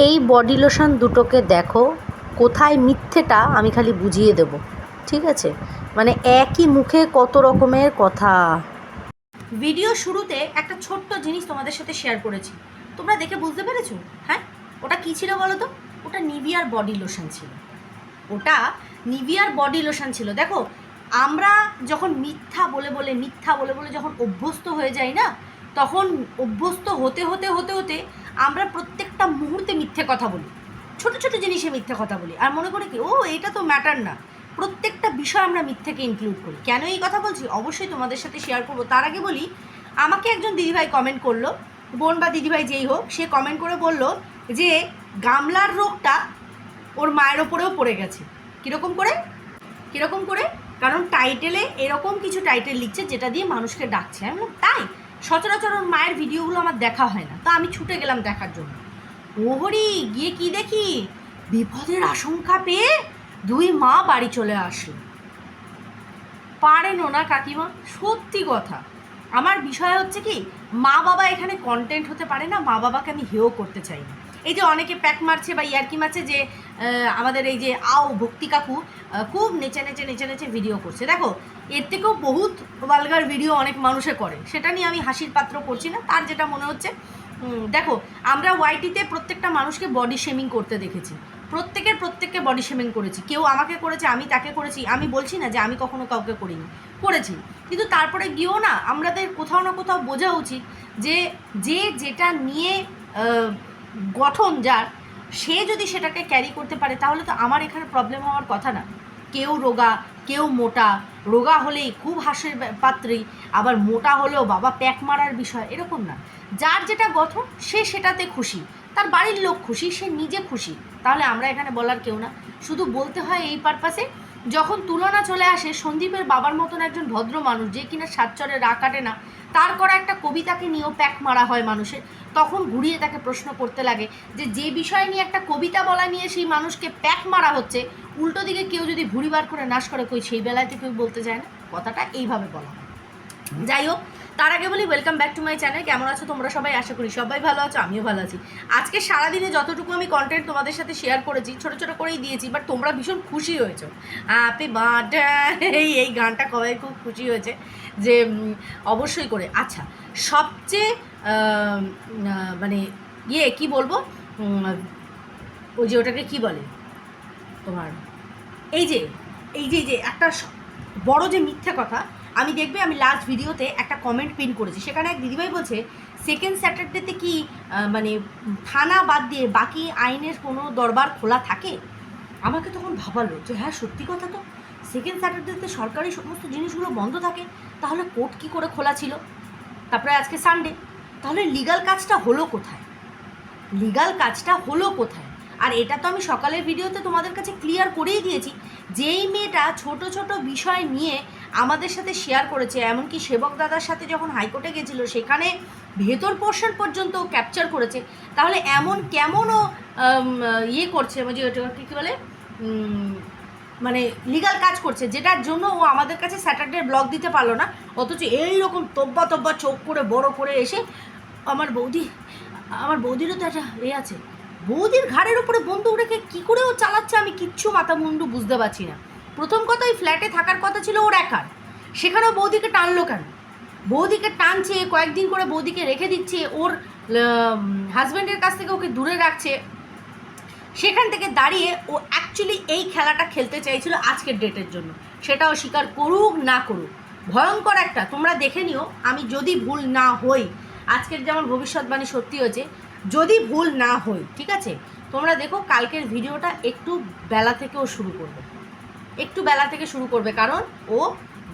এই body lotion দুটোকে দেখো, কোথায় মিথ্যেটা আমি খালি বুঝিয়ে দেবো, ঠিক আছে? মানে একই মুখে কত রকমের কথা। ভিডিও শুরুতে একটা ছোট্ট জিনিস তোমাদের সাথে শেয়ার করেছি। তোমরা দেখে বুঝতে পেরেছ? হ্যাঁ? ওটা কি ছিল বলো তো? ওটা নিভিয়ার বডি লোশন ছিল। ওটা নিভিয়ার বডি লোশন ছিল। দেখো, আমরা যখন মিথ্যা বলে বলে, মিথ্যা বলে বলে যখন অভ্যস্ত হয়ে যাই না, তখন অভ্যস্ত হতে হতে হতে হতে আমরা প্রত্যেকটা মুহূর্তে মিথ্যে কথা বলি। ছোট ছোট জিনিসে মিথ্যে কথা বলি। আর মনে করি কি, ও, এটা তো ম্যাটার না। প্রত্যেকটা বিষয় আমরা মিথ্যেকে ইনক্লুড করি। কেন এই কথা বলছি? অবশ্যই তোমাদের সাথে শেয়ার করব। তার আগে বলি, আমাকে একজন দিদিভাই কমেন্ট করল। বোন বা দিদিভাই যেই হোক, সে কমেন্ট করে বলল যে, গামলার রোগটা ওর মায়ের ওপরেও পড়ে গেছে। কীরকম করে? কীরকম করে? কারণ টাইটেলে এরকম কিছু টাইটেল লিখছে যেটা দিয়ে মানুষকে ডাকছে। আমি তাই? সচরাচর ওর মায়ের ভিডিওগুলো আমার দেখা হয় না। তো আমি ছুটে গেলাম দেখার জন্য। ওহরি গিয়ে কি দেখি? বিপদের আশঙ্কা পেয়ে দুই মা বাড়ি চলে আসলো। পারেন না কাকিমা, সত্যি কথা। আমার বিষয় হচ্ছে কি, মা বাবা এখানে কন্টেন্ট হতে পারে না, মা বাবাকে আমি হেও করতে চাই না। এই যে অনেকে প্যাক মারছে বা ইয়ার্কি মারছে যে আমাদের এই যে আও ভক্তি কাকু খুব নেচে নেচে নেচে নেচে ভিডিও করছে। দেখো, এর থেকেও বহুত বালগার ভিডিও অনেক মানুষে করে। সেটা নিয়ে আমি হাসির পাত্র করছি না, তার যেটা মনে হচ্ছে দেখো, আমরা ওয়াইটিতে প্রত্যেকটা মানুষকে বডি শেমিং করতে দেখেছি। প্রত্যেকের প্রত্যেককে বডি শেমিং করেছি। কেউ আমাকে করেছে, আমি তাকে করেছি। আমি বলছি না যে আমি কখনো কাউকে করিনি। করেছি। কিন্তু তারপরে গিয়েও না, আমাদের কোথাও না কোথাও বোঝা উচিত যে যে যেটা নিয়ে গঠন যার, সে যদি সেটাকে ক্যারি করতে পারে, তাহলে তো আমার এখানে প্রবলেম হওয়ার কথা না। কেউ রোগা, কেউ মোটা। রোগা হলেই খুব হাসির পাত্রী, আবার মোটা হলেও বাবা প্যাক মারার বিষয়, এরকম না। যার যেটা গঠন, সে সেটাতে খুশি। তার বাড়ির লোক খুশি, সে নিজে খুশি। তাহলে আমরা এখানে বলার কেউ না। শুধু বলতে হয় এই পারপাসে যখন তুলনা চলে আসে, সন্দীপের বাবার মতন একজন ভদ্র মানুষ যে কিনা সাতচরে রা কাটে না, তার করা একটা কবিতাকে নিয়েও প্যাক মারা হয় মানুষের। তখন ঘুরিয়ে তাকে প্রশ্ন করতে লাগে যে যে বিষয় নিয়ে একটা কবিতা বলা নিয়ে সেই মানুষকে প্যাক মারা হচ্ছে, উল্টো দিকে কেউ যদি ঘুরিবার বার করে নাশ করে, কই সেই বেলায় তো কেউ বলতে চায় না। কথাটা এইভাবে বলা হয়। যাই হোক তার আগে বলি welcome back to my channel কেমন আছো তোমরা সবাই? আশা করি সবাই ভালো আছো, আমিও ভালো আছি। আজকে সারাদিনে যতটুকু আমি কন্টেন্ট তোমাদের সাথে শেয়ার করেছি, ছোটো ছোটো করেই দিয়েছি বাট তোমরা ভীষণ খুশি হয়েছো। হ্যাপি বার্থডে এই এই গানটা কবাই খুব খুশি হয়েছে যে অবশ্যই করে। আচ্ছা সবচেয়ে মানে ইয়ে কি বলব? ওই যে ওটাকে কি বলে? তোমার, এই যে এই যে যে, একটা বড় যে মিথ্যা কথা আমি দেখবে আমি লাস্ট ভিডিওতে একটা কমেন্ট পিন করেছি। সেখানে এক দিদিভাই বলছে সেকেন্ড স্যাটারডেতে কি মানে থানা বাদ দিয়ে বাকি আইনের কোনো দরবার খোলা থাকে? আমাকে তখন ভাবালো যে হ্যাঁ সত্যি কথা তো। সেকেন্ড স্যাটারডেতে সরকারি সমস্ত জিনিসগুলো বন্ধ থাকে, তাহলে কোর্ট কী করে খোলা ছিল? তারপরে আজকে সানডে তাহলে লিগাল কাজটা হলো কোথায়? লিগাল কাজটা হলো কোথায়? আর এটা তো আমি সকালের ভিডিওতে তোমাদের কাছে ক্লিয়ার করেই দিয়েছি। যেই মেয়েটা ছোট ছোট বিষয় নিয়ে আমাদের সাথে শেয়ার করেছে। এমনকি সেবক দাদার সাথে যখন হাইকোর্টে গেছিল, সেখানে ভেতর পোর্শন পর্যন্ত ক্যাপচার করেছে। তাহলে এমন কেমনও ইয়ে করছে মানে যে ওটাকে কী বলে? মানে লিগাল কাজ করছে, যেটার জন্য ও আমাদের কাছে স্যাটারডে ব্লগ দিতে পারল না। অথচ এই রকম তব্বা তব্বা চোখ করে, বড় করে এসে আমার বৌদি, আমার বৌদিরও তো একটা এ আছে। বৌদির ঘাড়ের উপরে বন্দুক রেখে কী করে ও চালাচ্ছে আমি কিচ্ছু মাথা মুন্ডু বুঝতে পারছি না। প্রথম কথা ওই ফ্ল্যাটে থাকার কথা ছিল ওর একার। সেখানেও বৌদিকে টানলো কেন? বৌদিকে টানছে, কয়েকদিন করে বৌদিকে রেখে দিচ্ছে, ওর হাজব্যান্ডের কাছ থেকে ওকে দূরে রাখছে। সেখান থেকে দাঁড়িয়ে ও অ্যাকচুয়ালি এই খেলাটা খেলতে চাইছিল আজকের ডেটের জন্য। সেটাও স্বীকার করুক না করুক। ভয়ঙ্কর একটা, তোমরা দেখে নিও, আমি যদি ভুল না হই, আজকের যেমন ভবিষ্যৎবাণী সত্যি হয়েছে, যদি ভুল না হই, ঠিক আছে? তোমরা দেখো কালকের ভিডিওটা একটু বেলা থেকেও শুরু করবে। একটু বেলা থেকে শুরু করবে, কারণ ও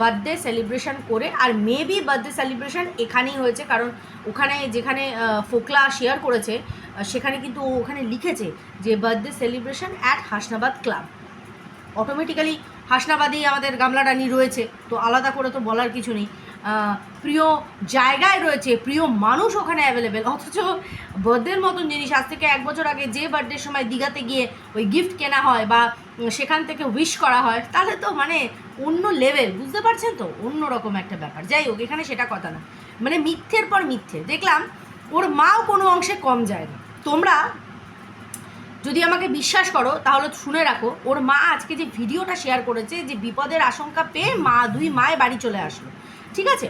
বার্থডে সেলিব্রেশন করে, আর মেবি বার্থডে সেলিব্রেশন এখানেই হয়েছে, কারণ ওখানে যেখানে ফোকলা শেয়ার করেছে সেখানে কিন্তু ও ওখানে লিখেছে যে birthday celebration at Hasnabad club automatically হাসনাবাদেই আমাদের গামলাডানি রয়েছে, তো আলাদা করে তো বলার কিছু নেই। প্রিয় জায়গায় রয়েছে, প্রিয় মানুষ ওখানে অ্যাভেলেবেল অথচ বার্থডের মতন জিনিস, আজ থেকে এক বছর আগে যে বার্থডের সময় দীঘাতে গিয়ে ওই গিফট কেনা হয় বা সেখান থেকে উইশ করা হয়, তাহলে তো মানে অন্য লেভেল বুঝতে পারছেন তো? অন্য রকম একটা ব্যাপার। যাই হোক, এখানে সেটা কথা না। মানে মিথ্যের পর মিথ্যে। দেখলাম, ওর মাও কোনো অংশে কম যায় না। তোমরা যদি আমাকে বিশ্বাস করো, তাহলে শুনে রাখো, ওর মা আজকে যে ভিডিওটা শেয়ার করেছে, যে বিপদের আশঙ্কা পেয়ে মা, দুই মায়ে বাড়ি চলে আসলো। ঠিক আছে?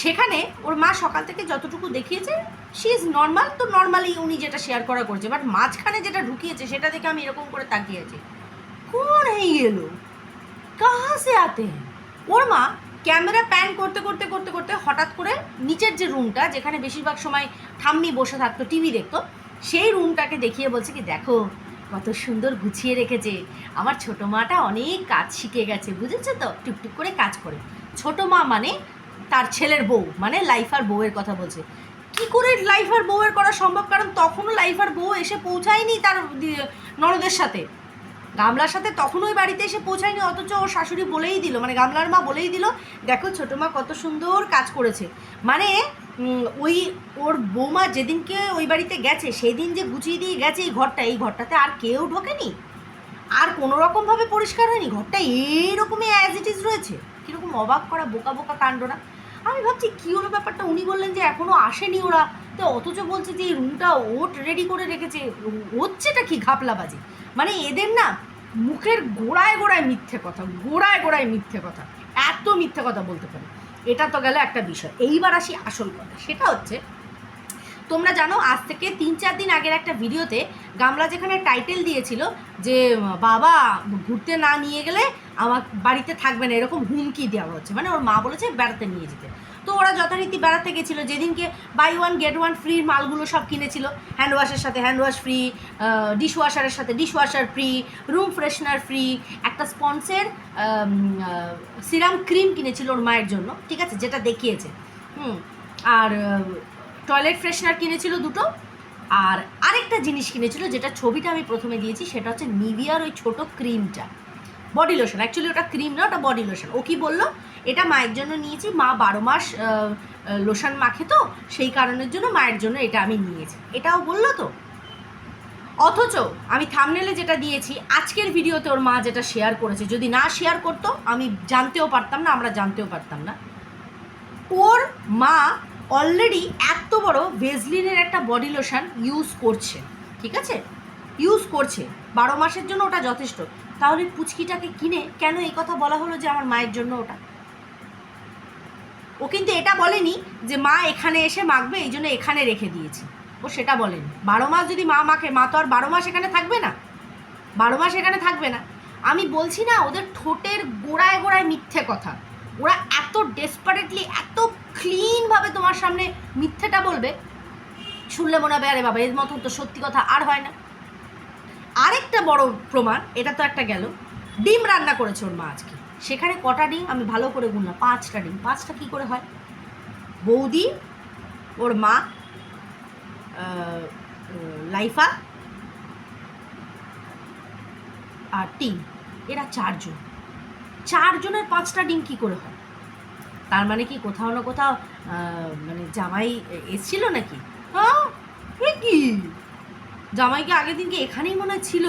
সেখানে ওর মা সকাল থেকে যতটুকু দেখিয়েছে শি ইজ নর্মাল তো নর্মালি উনি যেটা শেয়ার করা করছে। বাট মাঝখানে যেটা ঢুকিয়েছে, সেটা দেখে আমি এরকম করে তাকিয়ে আছি। কোন এই এলো? কাহা সে আতে? হ্যাঁ ওর মা ক্যামেরা প্যান করতে করতে করতে করতে হঠাৎ করে নিচের যে রুমটা, যেখানে বেশিরভাগ সময় ঠাম্মি বসে থাকতো, টিভি দেখতো, সেই রুমটাকে দেখিয়ে বলছে কি, দেখো, কত সুন্দর গুছিয়ে রেখেছে। আমার ছোটো মাটা অনেক কাজ শিখে গেছে, বুঝেছ তো? টুকটুক করে কাজ করে। ছোটো মা মানে তার ছেলের বউ মানে লাইফার বউয়ের কথা বলছে। কি করে লাইফার বউয়ের করা সম্ভব? কারণ তখনও লাইফার বউ এসে পৌঁছায়নি তার ননদের সাথে। গামলার সাথে তখন ওই বাড়িতে এসে পৌঁছায়নি, অথচ ওর শাশুড়ি বলেই দিল মানে গামলার মা বলেই দিল, দেখো ছোটো মা কত সুন্দর কাজ করেছে। মানে ওই ওর বৌমা যেদিনকে ওই বাড়িতে গেছে, সেদিন যে গুছিয়ে দিয়ে গেছে এই ঘরটা, এই ঘরটাতে আর কেউ ঢোকেনি। আর কোনো রকমভাবে পরিষ্কার হয়নি, ঘরটা এইরকমই অ্যাজ ইট ইজ রয়েছে। কীরকম অবাক করা, বোকা বোকা কাণ্ড না? আমি ভাবছি, কী হলো ব্যাপারটা? উনি বললেন যে এখনও আসেনি ওরা। তো অথচ বলছে যে এই রুমটা ওট রেডি করে রেখেছে। হচ্ছেটা কি ঘাপলা বাজে মানে এদের না মুখের গোড়ায় গোড়ায় মিথ্যে কথা, গোড়ায় গোড়ায় মিথ্যে কথা। এত মিথ্যে কথা বলতে পারে। এটা তো গেল একটা বিষয়। এইবার আসি আসল কথা। সেটা হচ্ছে তোমরা জানো, আজ থেকে তিন চার দিন আগের একটা ভিডিওতে গামলা যেখানে টাইটেল দিয়েছিল যে, বাবা, ঘুরতে না নিয়ে গেলে আমার বাড়িতে থাকবে না, এরকম হুমকি দেওয়া হচ্ছে। মানে ওর মা বলেছে বেড়াতে নিয়ে যেতে। তো ওরা যথারীতি বেড়াতে গেছিল। যেদিনকে বাই ওয়ান গেট ওয়ান ফ্রির মালগুলো সব কিনেছিল। হ্যান্ড ওয়াশের সাথে হ্যান্ড ওয়াশ ফ্রি ডিশ ওয়াশারের সাথে dish washer free room freshener free একটা স্পন্সের সিরাম ক্রিম কিনেছিল ওর মায়ের জন্য। ঠিক আছে? যেটা দেখিয়েছে। হুম। আর টয়লেট ফ্রেশনার কিনেছিল দুটো। আর আরেকটা জিনিস কিনেছিল, যেটা ছবিটা আমি প্রথমে দিয়েছি, সেটা হচ্ছে নিভিয়ার ওই ছোটো ক্রিমটা। বডি লোশন অ্যাকচুয়ালি ওটা ক্রিম না, ওটা বডি লোশন ও কি বলল? এটা মায়ের জন্য নিয়েছি, মা বারো মাস লোশন মাখে তো, সেই কারণের জন্য মায়ের জন্য এটা আমি নিয়েছি। এটাও বলল তো? অথচ আমি থামনেলে যেটা দিয়েছি, আজকের ভিডিওতে ওর মা যেটা শেয়ার করেছে, যদি না শেয়ার করতো, আমি জানতেও পারতাম না, আমরা জানতেও পারতাম না। ওর মা অলরেডি এত বড় ভেজলিনের একটা বডি লোশন ইউজ করছে, ঠিক আছে? ইউজ করছে। বারো মাসের জন্য ওটা যথেষ্ট। তাহলে পুচকিটাকে কিনে কেন এই কথা বলা হলো যে আমার মায়ের জন্য ওটা? ও কিন্তু এটা বলেনি যে মা এখানে এসে মাখবে, এই জন্য এখানে রেখে দিয়েছি। ও সেটা বলেনি। বারো মাস যদি মা মাখে, মা তো আর বারো মাস এখানে থাকবে না? বারো মাস এখানে থাকবে না। আমি বলছি না, ওদের ঠোঁটের গোড়ায় গোড়ায় মিথ্যে কথা। ওরা এত ডেসপারেটলি এত ক্লিনভাবে তোমার সামনে মিথ্যেটা বলবে, শুনলে মনে হবে, আরে বাবা, এর মতো তো সত্যি কথা আর হয় না। আরেকটা বড় প্রমাণ, এটা তো একটা গেল, ডিম রান্না করেছে ওর মা আজকে। সেখানে কটা ডিম? আমি ভালো করে গুনলাম, পাঁচটা ডিম। পাঁচটা কী করে হয়? বৌদি, ওর মা লাইফা আর টিম, এরা চারজন। চারজনের পাঁচটা ডিম কি করে হয়? তার মানে কি কোথাও না কোথাও মানে জামাই এসছিল নাকি? হ্যাঁ কি? জামাইকে আগের দিনকে এখানেই মনে হয় ছিল?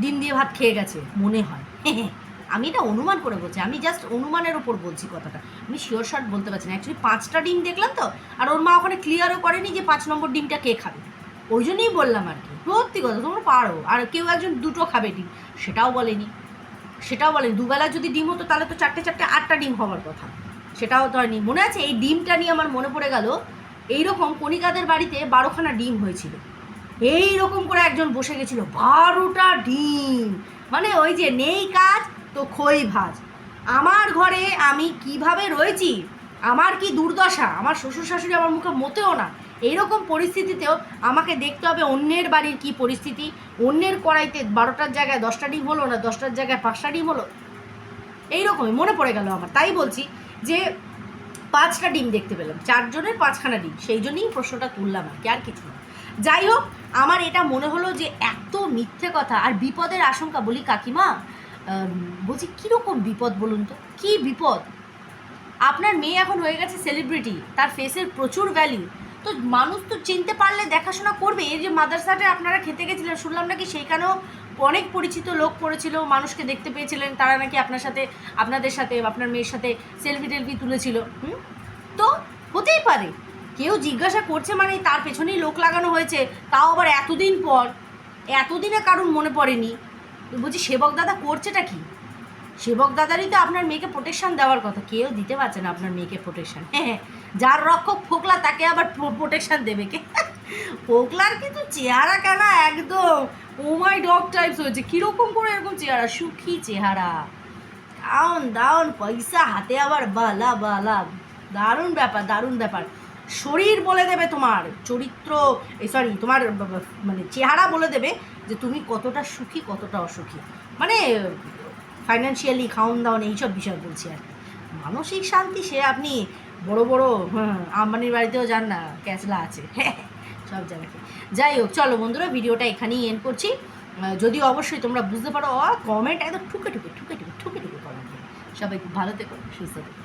ডিম দিয়ে ভাত খেয়ে গেছে, মনে হয়। আমি এটা অনুমান করে বলছি, আমি জাস্ট অনুমানের ওপর বলছি কথাটা। আমি শিওর শর্ট বলতে পারছি না। অ্যাকচুয়ালি পাঁচটা ডিম দেখলাম তো, আর ওর মা ওখানে ক্লিয়ারও করেনি যে পাঁচ নম্বর ডিমটা কে খাবে। ওই জন্যই বললাম আর কি, সত্যি কথা, তোমরা পারো। আর কেউ একজন দুটো খাবে ডিম, সেটাও বলেনি। সেটাও বলেনি। দুবেলা যদি ডিম হতো, তাহলে তো চারটে চারটে, আটটা ডিম হওয়ার কথা। সেটাও তো হয়নি মনে আছে? এই ডিমটা নিয়ে আমার মনে পড়ে গেল, এইরকম কণিকাদের বাড়িতে বারোখানা ডিম হয়েছিল। এই রকম করে একজন বসে গেছিল, বারোটা ডিম। মানে ওই যে নেই কাজ তো খই ভাজ। আমার ঘরে আমি কীভাবে রয়েছি? আমার কি দুর্দশা? আমার শ্বশুর শাশুড়ি আমার মুখে মতেও না। এইরকম পরিস্থিতিতেও আমাকে দেখতে হবে অন্যের বাড়ির কি পরিস্থিতি। অন্যের কড়াইতে বারোটার জায়গায় দশটা ডিম হলো না, দশটার জায়গায় পাঁচটা ডিম হলো? এইরকমই মনে পড়ে গেল আমার। তাই বলছি যে পাঁচটা ডিম দেখতে পেলাম, চারজনের পাঁচখানা ডিম, সেই জন্যই প্রশ্নটা তুললাম আর কি, আর কিছু না। যাই হোক, আমার এটা মনে হলো যে এত মিথ্যে কথা আর বিপদের আশঙ্কা বলি কাকিমা বলছি, কীরকম বিপদ বলুন তো? কী বিপদ? আপনার মেয়ে এখন হয়ে গেছে সেলিব্রিটি তার ফেসের প্রচুর ভ্যালু তো মানুষ তো চিনতে পারলে দেখাশোনা করবে। এই যে মাদ্রাসাটা আপনারা খেতে গেছিলেন, শুনলাম নাকি সেইখানেও অনেক পরিচিত লোক পড়েছিল, মানুষকে দেখতে পেয়েছিলেন, তারা নাকি আপনার সাথে, আপনাদের সাথে, আপনার মেয়ের সাথে সেলফি টেলফি তুলেছিল, হুম? তো হতেই পারে, কেউ জিজ্ঞাসা করছে মানে তার পেছনেই লোক লাগানো হয়েছে, তাও আবার এতদিন পর, এতদিনে কারুর মনে পড়েনি বলছি, সেবক দাদা করছেটা কি? সেবক দাদারই তো আপনার মেয়েকে প্রোটেকশন দেওয়ার কথা, কেউ দিতে পারছে না আপনার মেয়েকে প্রোটেকশন হ্যাঁ যার রক্ষক ফোকলা তাকে আবার প্রোটেকশন দেবে কে? ফোকলার কিন্তু চেহারা কেন একদম। ও মাই ডগ টাইপস হয়েছে। কীরকম করে এরকম চেহারা? সুখী চেহারা। দাউন দাউন পয়সা হাতে আবার বালা বালা। দারুণ ব্যাপার দারুণ ব্যাপার। শরীর বলে দেবে তোমার, চরিত্র এই সরি তোমার মানে চেহারা বলে দেবে যে তুমি কতটা সুখী, কতটা অসুখী। মানে ফাইন্যান্সিয়ালি খাওন দাওন এইসব বিষয় বলছি আর মানসিক শান্তি সে আপনি বড় বড় হ্যাঁ আম্বানির বাড়িতেও যান না, ক্যাচলা আছে। সব জায়গাতে। যাই হোক, চলো বন্ধুরা, ভিডিওটা এখানেই এন্ড করছি। যদি অবশ্যই তোমরা বুঝতে পারো, অ কমেন্ট একদম ঠুকে ঠুকে ঠুকে ঠুকে ঠুকে ঠুকে কমেন্ট সবাই খুব ভালো থেকো, সুস্থ থেকো।